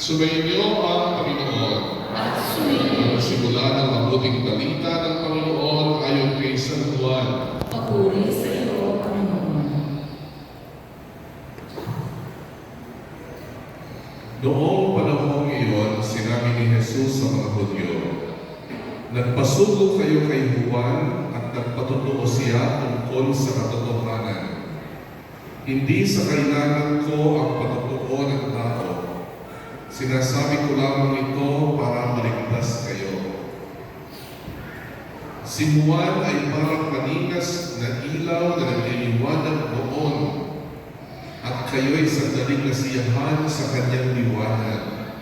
Sumayin niyo ang Panginoon. at sumayin. Simula ng mabuting balita ng Panginoon ayon kay San Juan. Papuri sa iyo, Panginoon. Noong panahong iyon, sinabi ni Jesus sa mga Hudyo, Nagpasugo kayo kay Juan at nagpatotoo siya tungkol sa katotohanan. Hindi sa kailangan ko ang tao. Sinasabi ko lamang ito para maligtas kayo. Si Juan ay parang manigas na ilaw na nagliliwanag noon at kayo'y sandaling nasiyahan sa kanyang liwanag.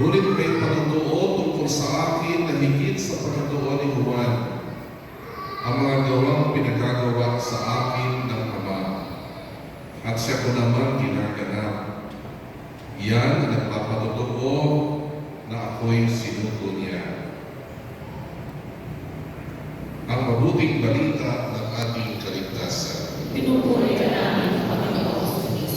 Ngunit may patotoo tungkol sa akin na higit sa patotoo ni Juan. Ang mga gawang pinagagawa sa akin ng Ama. At siya ko naman ginaganap. Yan ang nagpapatotoo na ako'y sinuko niya. Ang mabuting balita